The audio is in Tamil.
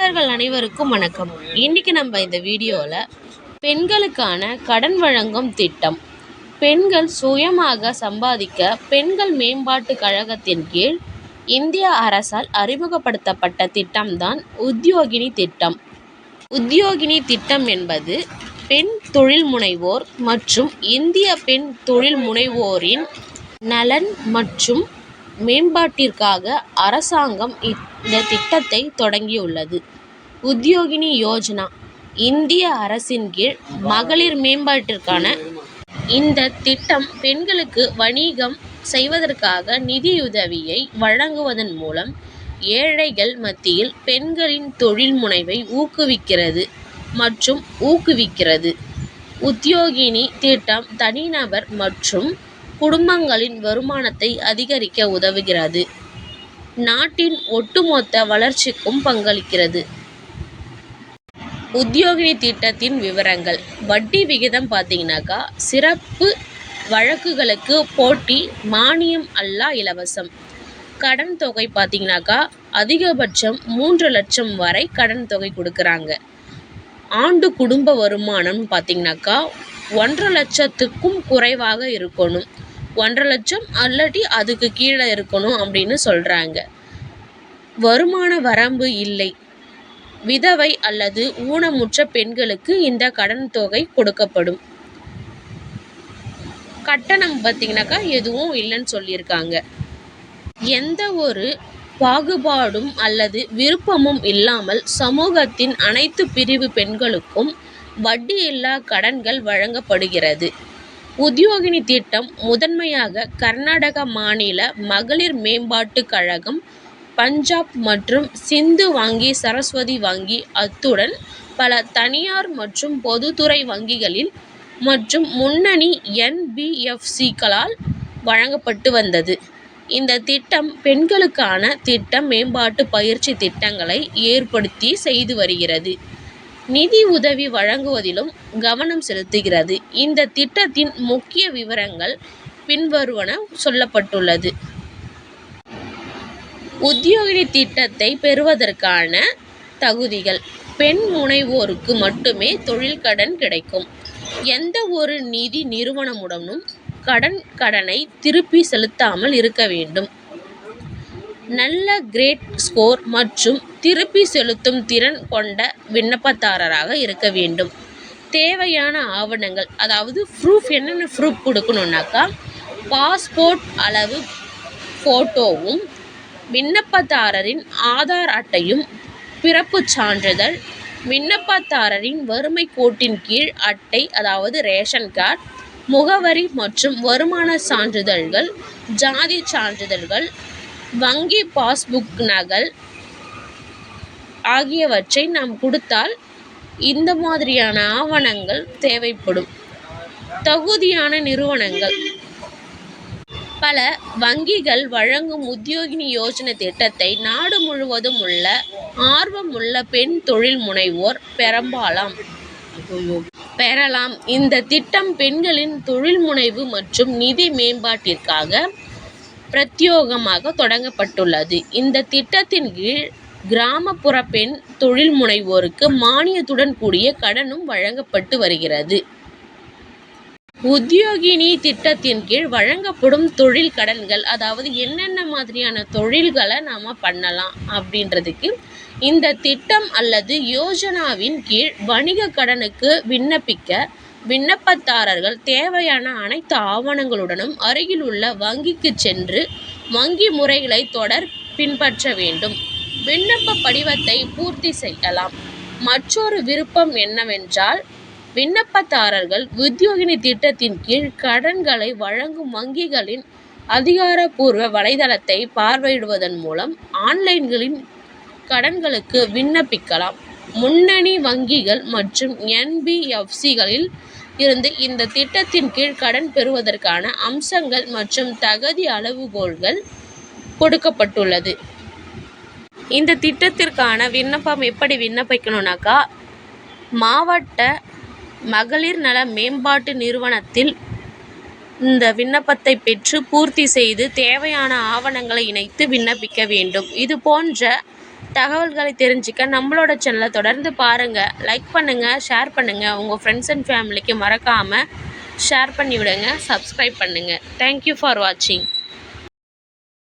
நண்பர்கள் அனைவருக்கும் வணக்கம். இன்னைக்கு நம்ம இந்த வீடியோவில் பெண்களுக்கான கடன் வழங்கும் திட்டம். பெண்கள் சுயமாக சம்பாதிக்க பெண்கள் மேம்பாட்டு கழகத்தின் கீழ் இந்திய அரசால் அறிமுகப்படுத்தப்பட்ட திட்டம்தான் உத்தியோகினி திட்டம். உத்தியோகினி திட்டம் என்பது பெண் தொழில் முனைவோர் மற்றும் இந்திய பெண் தொழில் முனைவோரின் நலன் மற்றும் மேம்பாட்டிற்காக அரசாங்கம் இந்த திட்டத்தை தொடங்கியுள்ளது. உத்யோகினி யோஜனா இந்திய அரசின் கீழ் மகளிர் மேம்பாட்டிற்கான இந்த திட்டம் பெண்களுக்கு வணிகம் செய்வதற்காக நிதியுதவியை வழங்குவதன் மூலம் ஏழைகள் மத்தியில் பெண்களின் தொழில் முனைவை ஊக்குவிக்கிறது மற்றும் ஊக்குவிக்கிறது. உத்யோகினி திட்டம் தனிநபர் மற்றும் குடும்பங்களின் வருமானத்தை அதிகரிக்க உதவுகிறது. நாட்டின் ஒட்டுமொத்த வளர்ச்சிக்கும் பங்களிக்கிறது. உத்யோகினி திட்டத்தின் விவரங்கள். வட்டி விகிதம் பார்த்தீங்கனாக்கா சிறப்பு வழக்குகளுக்கு போட்டி மானியம் அல்லா இலவசம். கடன் தொகை பார்த்தீங்கன்னாக்கா அதிகபட்சம் மூன்று லட்சம் வரை கடன் தொகை கொடுக்குறாங்க. ஆண்டு குடும்ப வருமானம் பார்த்தீங்கன்னாக்கா ஒன்றரை லட்சத்துக்கும் குறைவாக இருக்கணும். ஒன்றரை லட்சம் அல்லாட்டி அதுக்கு கீழே இருக்கணும் அப்படின்னு சொல்கிறாங்க வருமான வரம்பு இல்லை. விதவை அல்லது ஊனமுற்ற பெண்களுக்கு இந்த கடன் தொகை கொடுக்கப்படும். கட்டணம் பார்த்தீங்கன்னாக்கா எதுவும் இல்லைன்னு சொல்லியிருக்காங்க. எந்த ஒரு பாகுபாடும் அல்லது விருப்பமும் இல்லாமல் சமூகத்தின் அனைத்து பிரிவு பெண்களுக்கும் வட்டியில்லா கடன்கள் வழங்கப்படுகிறது. உத்யோகினி திட்டம் முதன்மையாக கர்நாடக மாநில மகளிர் மேம்பாட்டுக் கழகம் பஞ்சாப் மற்றும் சிந்து வங்கி சரஸ்வதி வங்கி அத்துடன் பல தனியார் மற்றும் பொதுத்துறை வங்கிகளில் மற்றும் முன்னணி என்பிஎஃப்சிக்களால் வழங்கப்பட்டு வந்தது. இந்த திட்டம் பெண்களுக்கான திட்ட மேம்பாட்டு பயிற்சி திட்டங்களை ஏற்படுத்தி செய்து வருகிறது. நிதி உதவி வழங்குவதிலும் கவனம் செலுத்துகிறது. இந்த திட்டத்தின் முக்கிய விவரங்கள் பின்வருவன சொல்லப்பட்டுள்ளது. உத்தியோகினி திட்டத்தை பெறுவதற்கான தகுதிகள். பெண் முனைவோருக்கு மட்டுமே தொழில் கடன் கிடைக்கும். எந்த ஒரு நிதி நிறுவனமுடனும் கடன் கடனை திருப்பி செலுத்தாமல் இருக்க வேண்டும். நல்ல கிரேட் ஸ்கோர் மற்றும் திருப்பி செலுத்தும் திறன் கொண்ட விண்ணப்பதாரராக இருக்க வேண்டும். தேவையான ஆவணங்கள் அதாவது ப்ரூஃப் என்னென்ன ப்ரூஃப் கொடுக்கணுன்னாக்கா பாஸ்போர்ட் அளவு ஃபோட்டோவும் விண்ணப்பதாரரின் ஆதார் அட்டையும் பிறப்புச் சான்றிதழ் விண்ணப்பதாரரின் வறுமை கோட்டின் கீழ் அட்டை அதாவது ரேஷன் கார்டு முகவரி மற்றும் வருமான சான்றிதழ்கள் ஜாதி சான்றிதழ்கள் வங்கி பாஸ்புக் நகல் ஆகியவற்றை நாம் கொடுத்தால் இந்த மாதிரியான ஆவணங்கள் தேவைப்படும். தகுதியான நிறுவனங்கள். பல வங்கிகள் வழங்கும் உத்தியோகினி யோஜனை திட்டத்தை நாடு முழுவதும் உள்ள ஆர்வமுள்ள பெண் தொழில் முனைவோர் பெறம்பாலாம். பெறலாம். இந்த திட்டம் பெண்களின் தொழில் முனைவு மற்றும் நிதி மேம்பாட்டிற்காக பிரத்யோகமாக தொடங்கப்பட்டுள்ளது. இந்த திட்டத்தின் கீழ் கிராமப்புற பெண் தொழில் முனைவோருக்கு மானியத்துடன் கூடிய கடனும் வழங்கப்பட்டு வருகிறது. உத்தியோகினி திட்டத்தின் கீழ் வழங்கப்படும் தொழில் கடன்கள் அதாவது என்னென்ன மாதிரியான தொழில்களை நாம் பண்ணலாம் அப்படின்றதுக்கு இந்த திட்டம் அல்லது யோஜனாவின் கீழ் வணிக கடனுக்கு விண்ணப்பிக்க விண்ணப்பதாரர்கள் தேவையான அனைத்து ஆவணங்களுடனும் அருகில் உள்ள வங்கிக்கு சென்று வங்கி முறைகளை தொடர் பின்பற்ற வேண்டும். விண்ணப்ப படிவத்தை பூர்த்தி செய்யலாம். மற்றொரு விருப்பம் என்னவென்றால் விண்ணப்பதாரர்கள் உத்தியோகினி திட்டத்தின் கீழ் கடன்களை வழங்கும் வங்கிகளின் அதிகாரப்பூர்வ வலைதளத்தை பார்வையிடுவதன் மூலம் ஆன்லைன்களின் கடன்களுக்கு விண்ணப்பிக்கலாம். முன்னணி வங்கிகள் மற்றும் என்பிஎஃப்சிகளில் இருந்து இந்த திட்டத்தின் கீழ் கடன் பெறுவதற்கான அம்சங்கள் மற்றும் தகுதி அளவுகோல்கள் கொடுக்கப்பட்டுள்ளது. இந்த திட்டத்திற்கான விண்ணப்பம் எப்படி விண்ணப்பிக்கணும்னாக்கா மாவட்ட மகளிர் நல மேம்பாட்டு நிறுவனத்தில் இந்த விண்ணப்பத்தை பெற்று பூர்த்தி செய்து தேவையான ஆவணங்களை இணைத்து விண்ணப்பிக்க வேண்டும். இது போன்ற தகவல்களை தெரிஞ்சுக்க நம்மளோட சேனலை தொடர்ந்து பாருங்கள் லைக் பண்ணுங்கள் ஷேர் பண்ணுங்கள் உங்கள் ஃப்ரெண்ட்ஸ் அண்ட் ஃபேமிலிக்கு மறக்காமல் ஷேர் பண்ணி விடுங்க சப்ஸ்கிரைப் பண்ணுங்கள் தேங்க்யூ ஃபார் வாட்சிங்